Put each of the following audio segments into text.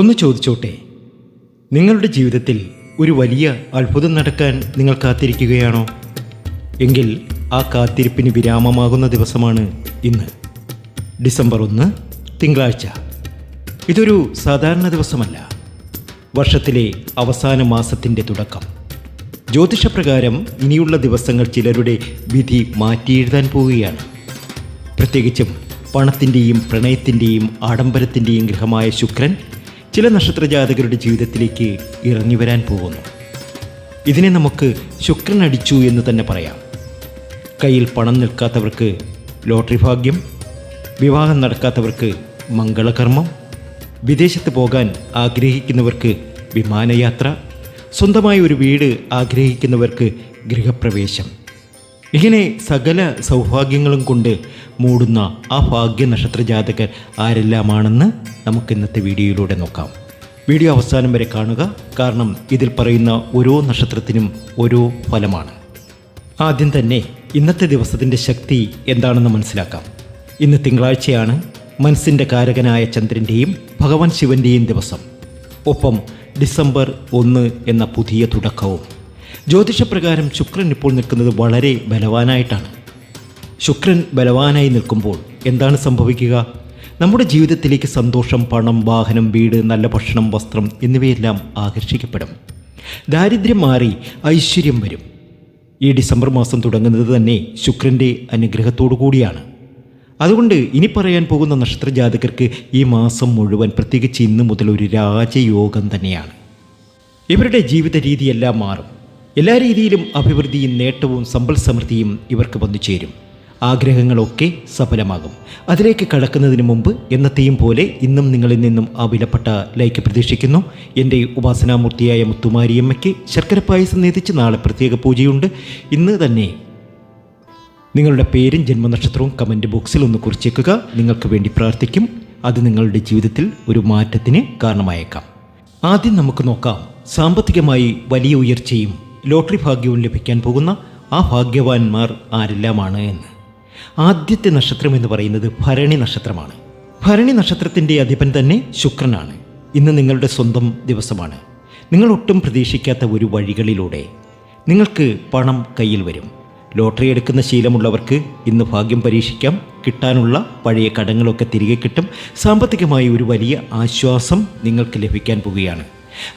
ഒന്ന് ചോദിച്ചോട്ടെ. നിങ്ങളുടെ ജീവിതത്തിൽ ഒരു വലിയ അത്ഭുതം നടക്കാൻ നിങ്ങൾ കാത്തിരിക്കുകയാണോ? എങ്കിൽ ആ കാത്തിരിപ്പിന് വിരാമമാകുന്ന ദിവസമാണ് ഇന്ന്. ഡിസംബർ ഒന്ന് തിങ്കളാഴ്ച. ഇതൊരു സാധാരണ ദിവസമല്ല. വർഷത്തിലെ അവസാന മാസത്തിന്റെ തുടക്കം. ജ്യോതിഷപ്രകാരം ഇനിയുള്ള ദിവസങ്ങൾ ചിലരുടെ വിധി മാറ്റിയെഴുതാൻ പോവുകയാണ്. പ്രത്യേകിച്ചും പണത്തിന്റെയും പ്രണയത്തിന്റെയും ആഡംബരത്തിന്റെയും ഗ്രഹമായ ശുക്രൻ ചില നക്ഷത്രജാതകരുടെ ജീവിതത്തിലേക്ക് ഇറങ്ങി വരാൻ പോകുന്നു. ഇതിനെ നമുക്ക് ശുക്രൻ അടിച്ചു എന്ന് തന്നെ പറയാം. കയ്യിൽ പണം നിൽക്കാത്തവർക്ക് ലോട്ടറി ഭാഗ്യം വിവാഹം നടക്കാത്തവർക്ക് മംഗളകർമ്മം വിദേശത്ത് പോകാൻ ആഗ്രഹിക്കുന്നവർക്ക് വിമാനയാത്ര സ്വന്തമായി ഒരു വീട് ആഗ്രഹിക്കുന്നവർക്ക് ഗൃഹപ്രവേശം. ഇങ്ങനെ സകല സൗഭാഗ്യങ്ങളും കൊണ്ട് മൂടുന്ന ആ ഭാഗ്യ നക്ഷത്ര ജാതകർ ആരെല്ലാമാണെന്ന് നമുക്ക് ഇന്നത്തെ വീഡിയോയിലൂടെ നോക്കാം. വീഡിയോ അവസാനം വരെ കാണുക. കാരണം ഇതിൽ പറയുന്ന ഓരോ നക്ഷത്രത്തിനും ഓരോ ഫലമാണ്. ആദ്യം തന്നെ ഇന്നത്തെ ദിവസത്തിന്റെ ശക്തി എന്താണെന്ന് മനസ്സിലാക്കാം. ഇന്ന് തിങ്കളാഴ്ചയാണ് മനസ്സിന്റെ കാരകനായ ചന്ദ്രന്റെയും ഭഗവാൻ ശിവന്റെയും ദിവസം. ഒപ്പം ഡിസംബർ ഒന്ന് എന്ന പുതിയ തുടക്കവും. ജ്യോതിഷപ്രകാരം ശുക്രൻ ഇപ്പോൾ നിൽക്കുന്നത് വളരെ ബലവാനായിട്ടാണ്. ശുക്രൻ ബലവാനായി നിൽക്കുമ്പോൾ എന്താണ് സംഭവിക്കുക? നമ്മുടെ ജീവിതത്തിലേക്ക് സന്തോഷം പണം വാഹനം വീട് നല്ല ഭക്ഷണം വസ്ത്രം എന്നിവയെല്ലാം ആകർഷിക്കപ്പെടും. ദാരിദ്ര്യം മാറി ഐശ്വര്യം വരും. ഈ ഡിസംബർ മാസം തുടങ്ങുന്നത് തന്നെ ശുക്രന്റെ അനുഗ്രഹത്തോടു കൂടിയാണ്. അതുകൊണ്ട് ഇനി പറയാൻ പോകുന്ന നക്ഷത്രജാതകർക്ക് ഈ മാസം മുഴുവൻ പ്രത്യേകിച്ച് ഇന്ന് മുതൽ ഒരു രാജയോഗം തന്നെയാണ്. ഇവരുടെ ജീവിത രീതിയെല്ലാം മാറും. എല്ലാ രീതിയിലും അഭിവൃദ്ധിയും നേട്ടവും സമ്പൽ സമൃദ്ധിയും ഇവർക്ക് വന്നു ചേരും ആഗ്രഹങ്ങളൊക്കെ സഫലമാകും. അതിലേക്ക് കടക്കുന്നതിന് മുമ്പ് എന്നത്തെയും പോലെ ഇന്നും നിങ്ങളിൽ നിന്നും ആ വിലപ്പെട്ട ലൈക്ക് പ്രതീക്ഷിക്കുന്നു. എന്റെ ഉപാസനാമൂർത്തിയായ മുത്തുമാരിയമ്മയ്ക്ക് ശർക്കര പായസം നേതിച്ച് നാളെ പ്രത്യേക പൂജയുണ്ട്. ഇന്ന് തന്നെ നിങ്ങളുടെ പേരും ജന്മനക്ഷത്രവും കമന്റ് ബോക്സിൽ ഒന്ന് കുറിച്ചേക്കുക. നിങ്ങൾക്ക് വേണ്ടി പ്രാർത്ഥിക്കും. അത് നിങ്ങളുടെ ജീവിതത്തിൽ ഒരു മാറ്റത്തിന് കാരണമായേക്കാം. ആദ്യം നമുക്ക് നോക്കാം. സാമ്പത്തികമായി വലിയ ഉയർച്ചയും ലോട്ടറി ഭാഗ്യവും ലഭിക്കാൻ പോകുന്ന ആ ഭാഗ്യവാന്മാർ ആരെല്ലാമാണ് എന്ന്. ആദ്യത്തെ നക്ഷത്രം എന്ന് പറയുന്നത് ഭരണി നക്ഷത്രമാണ്. ഭരണി നക്ഷത്രത്തിന്റെ അധിപൻ തന്നെ ശുക്രനാണ്. ഇന്ന് നിങ്ങളുടെ സ്വന്തം ദിവസമാണ്. നിങ്ങൾ ഒട്ടും പ്രതീക്ഷിക്കാത്ത ഒരു വഴികളിലൂടെ നിങ്ങൾക്ക് പണം കയ്യിൽ വരും. ലോട്ടറി എടുക്കുന്ന ശീലമുള്ളവർക്ക് ഇന്ന് ഭാഗ്യം പരീക്ഷിക്കാം. കിട്ടാനുള്ള പഴയ കടങ്ങളൊക്കെ തിരികെ കിട്ടും. സാമ്പത്തികമായി ഒരു വലിയ ആശ്വാസം നിങ്ങൾക്ക് ലഭിക്കാൻ പോവുകയാണ്.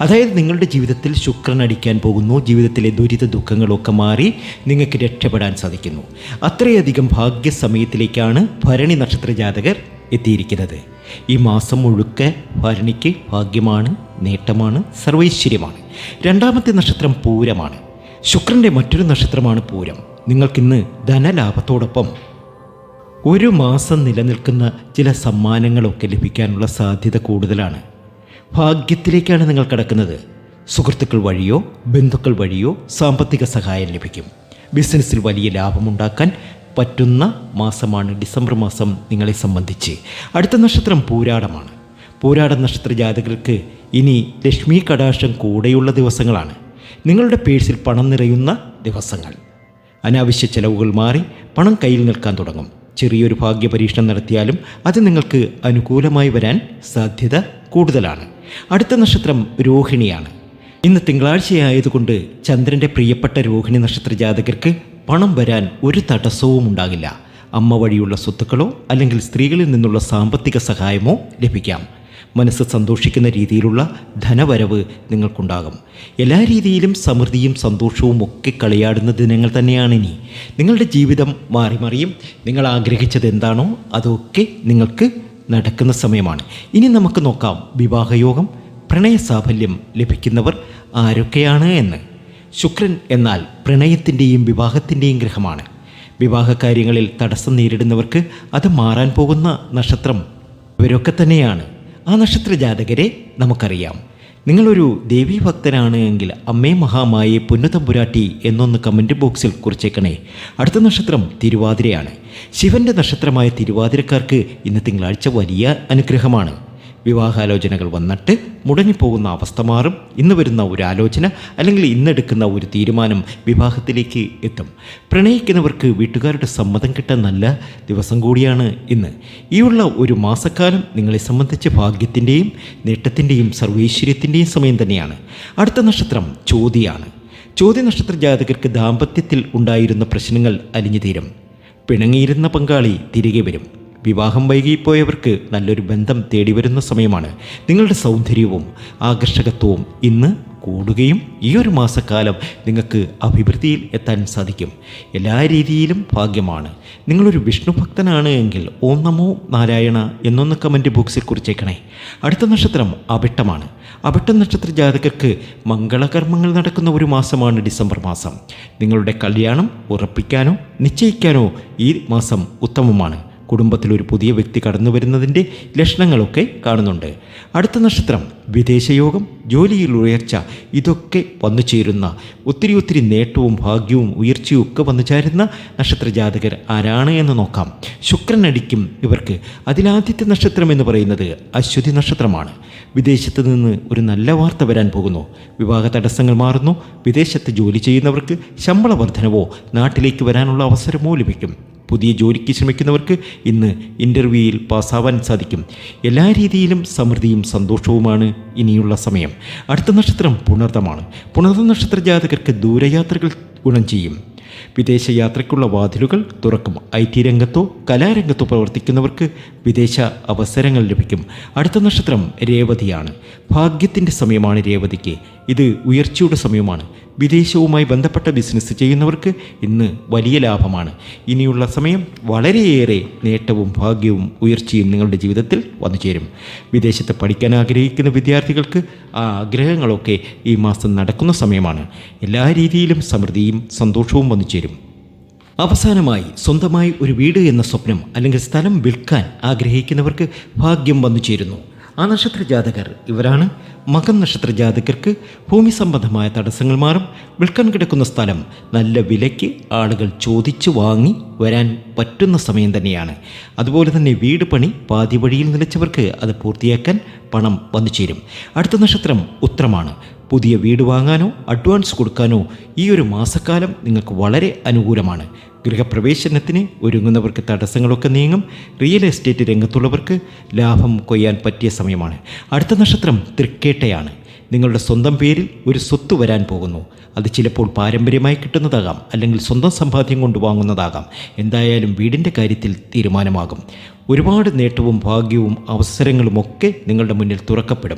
അതായത് നിങ്ങളുടെ ജീവിതത്തിൽ ശുക്രൻ അടിക്കാൻ പോകുന്നു ജീവിതത്തിലെ ദുരിത ദുഃഖങ്ങളൊക്കെ മാറി നിങ്ങൾക്ക് രക്ഷപ്പെടാൻ സാധിക്കുന്നു. അത്രയധികം ഭാഗ്യസമയത്തിലേക്കാണ് ഭരണി നക്ഷത്ര ജാതകർ എത്തിയിരിക്കുന്നത്. ഈ മാസം മുഴുക്കെ ഭരണിക്ക് ഭാഗ്യമാണ് നേട്ടമാണ് സർവൈശ്വര്യമാണ്. രണ്ടാമത്തെ നക്ഷത്രം പൂരമാണ്. ശുക്രന്റെ മറ്റൊരു നക്ഷത്രമാണ് പൂരം. നിങ്ങൾക്കിന്ന് ധനലാഭത്തോടൊപ്പം ഒരു മാസം നിലനിൽക്കുന്ന ചില സമ്മാനങ്ങളൊക്കെ ലഭിക്കാനുള്ള സാധ്യത കൂടുതലാണ്. ഭാഗ്യത്തിലേക്കാണ് നിങ്ങൾ കടക്കുന്നത്. സുഹൃത്തുക്കൾ വഴിയോ ബന്ധുക്കൾ വഴിയോ സാമ്പത്തിക സഹായം ലഭിക്കും. ബിസിനസ്സിൽ വലിയ ലാഭമുണ്ടാക്കാൻ പറ്റുന്ന മാസമാണ് ഡിസംബർ മാസം നിങ്ങളെ സംബന്ധിച്ച്. അടുത്ത നക്ഷത്രം പൂരാടമാണ്. പൂരാട നക്ഷത്ര ജാതകർക്ക് ഇനി ലക്ഷ്മി കടാക്ഷം കൂടെയുള്ള ദിവസങ്ങളാണ്. നിങ്ങളുടെ പേഴ്സിൽ പണം നിറയുന്ന ദിവസങ്ങൾ. അനാവശ്യ ചെലവുകൾ മാറി പണം കയ്യിൽ നിൽക്കാൻ തുടങ്ങും. ചെറിയൊരു ഭാഗ്യ പരീക്ഷണം നടത്തിയാലും അത് നിങ്ങൾക്ക് അനുകൂലമായി വരാൻ സാധ്യത കൂടുതലാണ്. അടുത്ത നക്ഷത്രം രോഹിണിയാണ്. ഇന്ന് തിങ്കളാഴ്ചയായതുകൊണ്ട് ചന്ദ്രന്റെ പ്രിയപ്പെട്ട രോഹിണി നക്ഷത്ര ജാതകർക്ക് പണം വരാൻ ഒരു തടസ്സവും ഉണ്ടാകില്ല. അമ്മ വഴിയുള്ള സ്വത്തുക്കളോ അല്ലെങ്കിൽ സ്ത്രീകളിൽ നിന്നുള്ള സാമ്പത്തിക സഹായമോ ലഭിക്കാം. മനസ്സ് സന്തോഷിക്കുന്ന രീതിയിലുള്ള ധനവരവ് നിങ്ങൾക്കുണ്ടാകും. എല്ലാ രീതിയിലും സമൃദ്ധിയും സന്തോഷവും ഒക്കെ കളിയാടുന്ന ദിനങ്ങൾ തന്നെയാണ് ഇനി. നിങ്ങളുടെ ജീവിതം മാറി മറിയും നിങ്ങൾ ആഗ്രഹിച്ചത് എന്താണോ അതൊക്കെ നിങ്ങൾക്ക് നടക്കുന്ന സമയമാണ്. ഇനി നമുക്ക് നോക്കാം വിവാഹയോഗം പ്രണയ സാഫല്യം ലഭിക്കുന്നവർ ആരൊക്കെയാണ് എന്ന്. ശുക്രൻ എന്നാൽ പ്രണയത്തിന്റെയും വിവാഹത്തിന്റെയും ഗ്രഹമാണ്. വിവാഹ കാര്യങ്ങളിൽ തടസ്സം നേരിടുന്നവർക്ക് അത് മാറാൻ പോകുന്ന നക്ഷത്രം ഇവരൊക്കെ തന്നെയാണ്. ആ നക്ഷത്ര ജാതകരെ നമുക്കറിയാം. നിങ്ങളൊരു ദേവീ ഭക്തനാണ് എങ്കിൽ അമ്മേ മഹാമായെ പുന്നതമ്പുരാട്ടി എന്നൊന്ന് കമന്റ് ബോക്സിൽ കുറിച്ചേക്കണേ. അടുത്ത നക്ഷത്രം തിരുവാതിരയാണ്. ശിവന്റെ നക്ഷത്രമായ തിരുവാതിരക്കാർക്ക് ഇന്ന് തിങ്കളാഴ്ച വലിയ അനുഗ്രഹമാണ്. വിവാഹാലോചനകൾ വന്നിട്ട് മുടങ്ങിപ്പോകുന്ന അവസ്ഥ മാറും. ഇന്ന് വരുന്ന ഒരു ആലോചന അല്ലെങ്കിൽ ഇന്നെടുക്കുന്ന ഒരു തീരുമാനം വിവാഹത്തിലേക്ക് എത്തും. പ്രണയിക്കുന്നവർക്ക് വീട്ടുകാരുടെ സമ്മതം കിട്ടാൻ നല്ല ദിവസം കൂടിയാണ് ഇന്ന്. ഈ ഉള്ള ഒരു മാസക്കാലം നിങ്ങളെ സംബന്ധിച്ച് ഭാഗ്യത്തിന്റെയും നേട്ടത്തിന്റെയും സർവൈശ്വര്യത്തിന്റെയും സമയം തന്നെയാണ്. അടുത്ത നക്ഷത്രം ചോതിയാണ്. ചോദ്യ നക്ഷത്ര ജാതകർക്ക് ദാമ്പത്യത്തിൽ ഉണ്ടായിരുന്ന പ്രശ്നങ്ങൾ അലിഞ്ഞു തീരും പിണങ്ങിയിരുന്ന പങ്കാളി തിരികെ വരും. വിവാഹം വൈകിപ്പോയവർക്ക് നല്ലൊരു ബന്ധം തേടി വരുന്ന സമയമാണ്. നിങ്ങളുടെ സൗന്ദര്യവും ആകർഷകത്വവും ഇന്ന് കൂടുകയും ഈ ഒരു മാസക്കാലം നിങ്ങൾക്ക് അഭിവൃദ്ധിയിൽ എത്താൻ സാധിക്കും. എല്ലാ രീതിയിലും ഭാഗ്യമാണ്. നിങ്ങളൊരു വിഷ്ണു ഭക്തനാണ് എങ്കിൽ ഓം നമോ നാരായണ എന്നൊന്ന് കമന്റ് ബോക്സിൽ കുറിച്ചേക്കണേ. അടുത്ത നക്ഷത്രം അവിട്ടമാണ്. അവിട്ട നക്ഷത്ര ജാതകർക്ക് മംഗളകർമ്മങ്ങൾ നടക്കുന്ന ഒരു മാസമാണ് ഡിസംബർ മാസം. നിങ്ങളുടെ കല്യാണം ഉറപ്പിക്കാനോ നിശ്ചയിക്കാനോ ഈ മാസം ഉത്തമമാണ്. കുടുംബത്തിൽ ഒരു പുതിയ വ്യക്തി കടന്നു വരുന്നതിന്റെ ലക്ഷണങ്ങളൊക്കെ കാണുന്നുണ്ട്. അടുത്ത നക്ഷത്രം വിദേശയോഗം ജോലിയിൽ ഉയർച്ച ഇതൊക്കെ വന്നു ചേരുന്ന ഒത്തിരി ഒത്തിരി നേട്ടവും ഭാഗ്യവും ഉയർച്ചയും ഒക്കെ വന്നു ചേരുന്ന നക്ഷത്ര ജാതകർ ആരാണ് എന്ന് നോക്കാം. ശുക്രൻ അടിക്കും ഇവർക്ക്. അതിലാദ്യത്തെ നക്ഷത്രം എന്ന് പറയുന്നത് അശ്വതി നക്ഷത്രമാണ്. വിദേശത്ത് നിന്ന് ഒരു നല്ല വാർത്ത വരാൻ പോകുന്നു. വിവാഹ തടസ്സങ്ങൾ മാറുന്നു. വിദേശത്ത് ജോലി ചെയ്യുന്നവർക്ക് ശമ്പള വർധനവോ നാട്ടിലേക്ക് വരാനുള്ള അവസരമോ ലഭിക്കും. പുതിയ ജോലിക്ക് ശ്രമിക്കുന്നവർക്ക് ഇന്ന് ഇന്റർവ്യൂയിൽ പാസ്സാവാൻ സാധിക്കും. എല്ലാ രീതിയിലും സമൃദ്ധിയും സന്തോഷവുമാണ് ഇനിയുള്ള സമയം. അടുത്ത നക്ഷത്രം പുണർതമാണ് പുണർത നക്ഷത്ര ജാതകർക്ക് ദൂരയാത്രകൾ ഗുണം ചെയ്യും. വിദേശ യാത്രയ്ക്കുള്ള വാതിലുകൾ തുറക്കും. ഐ ടി രംഗത്തോ കലാരംഗത്തോ പ്രവർത്തിക്കുന്നവർക്ക് വിദേശ അവസരങ്ങൾ ലഭിക്കും. അടുത്ത നക്ഷത്രം രേവതിയാണ്. ഭാഗ്യത്തിന്റെ സമയമാണ് രേവതിക്ക്. ഇത് ഉയർച്ചയുടെ സമയമാണ്. വിദേശവുമായി ബന്ധപ്പെട്ട ബിസിനസ് ചെയ്യുന്നവർക്ക് ഇന്ന് വലിയ ലാഭമാണ്. ഇനിയുള്ള സമയം വളരെയേറെ നേട്ടവും ഭാഗ്യവും ഉയർച്ചയും നിങ്ങളുടെ ജീവിതത്തിൽ വന്നു ചേരും. വിദേശത്ത് പഠിക്കാൻ ആഗ്രഹിക്കുന്ന വിദ്യാർത്ഥികൾക്ക് ആ ആഗ്രഹങ്ങളൊക്കെ ഈ മാസം നടക്കുന്ന സമയമാണ്. എല്ലാ രീതിയിലും സമൃദ്ധിയും സന്തോഷവും വന്നു ചേരും. അവസാനമായി സ്വന്തമായി ഒരു വീട് എന്ന സ്വപ്നം അല്ലെങ്കിൽ സ്ഥലം വിൽക്കാൻ ആഗ്രഹിക്കുന്നവർക്ക് ഭാഗ്യം വന്നു ചേരുന്നു. ആ നക്ഷത്ര ജാതകർ ഇവരാണ്. മകൻ നക്ഷത്ര ജാതകർക്ക് ഭൂമി സംബന്ധമായ തടസ്സങ്ങൾ മാറും. വിൽക്കാൻ കിടക്കുന്ന സ്ഥലം നല്ല വിലയ്ക്ക് ആളുകൾ ചോദിച്ചു വാങ്ങി വരാൻ പറ്റുന്ന സമയം തന്നെയാണ്. അതുപോലെ തന്നെ വീട് പണി പാതി വഴിയിൽ നിലച്ചവർക്ക് അത് പൂർത്തിയാക്കാൻ പണം വന്നു ചേരും. അടുത്ത നക്ഷത്രം ഉത്രമാണ്. പുതിയ വീട് വാങ്ങാനോ അഡ്വാൻസ് കൊടുക്കാനോ ഈ ഒരു മാസക്കാലം നിങ്ങൾക്ക് വളരെ അനുകൂലമാണ്. ഗൃഹപ്രവേശനത്തിന് ഒരുങ്ങുന്നവർക്ക് തടസ്സങ്ങളൊക്കെ നീങ്ങും. റിയൽ എസ്റ്റേറ്റ് രംഗത്തുള്ളവർക്ക് ലാഭം കൊയ്യാൻ പറ്റിയ സമയമാണ്. അടുത്ത നക്ഷത്രം തൃക്കേട്ടയാണ്. നിങ്ങളുടെ സ്വന്തം പേരിൽ ഒരു സ്വത്ത് വരാൻ പോകുന്നു. അത് ചിലപ്പോൾ പാരമ്പര്യമായി കിട്ടുന്നതാകാം. അല്ലെങ്കിൽ സ്വന്തം സമ്പാദ്യം കൊണ്ട് വാങ്ങുന്നതാകാം. എന്തായാലും വീടിന്റെ കാര്യത്തിൽ തീരുമാനമാകും. ഒരുപാട് നേട്ടവും ഭാഗ്യവും അവസരങ്ങളുമൊക്കെ നിങ്ങളുടെ മുന്നിൽ തുറക്കപ്പെടും.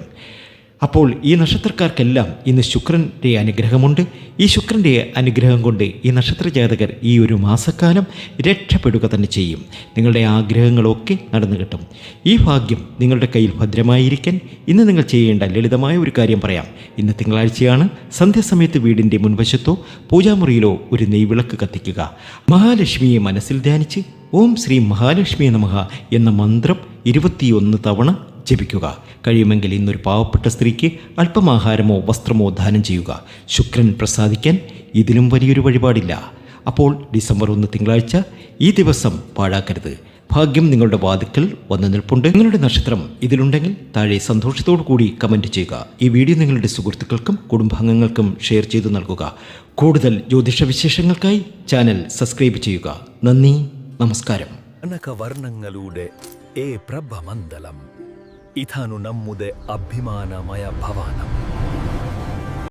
അപ്പോൾ ഈ നക്ഷത്രക്കാർക്കെല്ലാം ഇന്ന് ശുക്രന്റെ അനുഗ്രഹമുണ്ട്. ഈ ശുക്രന്റെ അനുഗ്രഹം കൊണ്ട് ഈ നക്ഷത്ര ജാതകർ ഈ ഒരു മാസക്കാലം രക്ഷപ്പെടുക തന്നെ ചെയ്യും. നിങ്ങളുടെ ആഗ്രഹങ്ങളൊക്കെ നടന്നു കിട്ടും. ഈ ഭാഗ്യം നിങ്ങളുടെ കയ്യിൽ ഭദ്രമായിരിക്കാൻ ഇന്ന് നിങ്ങൾ ചെയ്യേണ്ട ലളിതമായ ഒരു കാര്യം പറയാം. ഇന്ന് തിങ്കളാഴ്ചയാണ് സന്ധ്യാസമയത്ത് വീടിന്റെ മുൻവശത്തോ പൂജാമുറിയിലോ ഒരു നെയ്വിളക്ക് കത്തിക്കുക. മഹാലക്ഷ്മിയെ മനസ്സിൽ ധ്യാനിച്ച് ഓം ശ്രീ മഹാലക്ഷ്മി നമഹ എന്ന മന്ത്രം ഇരുപത്തിയൊന്ന് തവണ ജപിക്കുക. കഴിയുമെങ്കിൽ ഇന്നൊരു പാവപ്പെട്ട സ്ത്രീക്ക് അല്പമാഹാരമോ വസ്ത്രമോ ദാനം ചെയ്യുക. ശുക്രൻ പ്രസാദിക്കാൻ ഇതിലും വലിയൊരു വഴിപാടില്ല. അപ്പോൾ ഡിസംബർ ഒന്ന് തിങ്കളാഴ്ച ഈ ദിവസം പാഴാക്കരുത്. ഭാഗ്യം നിങ്ങളുടെ വാതിക്കൽ വന്നു നിൽപ്പുണ്ട്. നിങ്ങളുടെ നക്ഷത്രം ഇതിലുണ്ടെങ്കിൽ താഴെ സന്തോഷത്തോടു കൂടി കമന്റ് ചെയ്യുക. ഈ വീഡിയോ നിങ്ങളുടെ സുഹൃത്തുക്കൾക്കും കുടുംബാംഗങ്ങൾക്കും ഷെയർ ചെയ്തു നൽകുക. കൂടുതൽ ജ്യോതിഷ വിശേഷങ്ങൾക്കായി ചാനൽ സബ്സ്ക്രൈബ് ചെയ്യുക. നന്ദി. നമസ്കാരം. കനകവർണങ്ങളുടെ ഏ പ്രഭമണ്ഡലം. ඉතානුනම් මුද අභ්‍යමානමය භවානම්.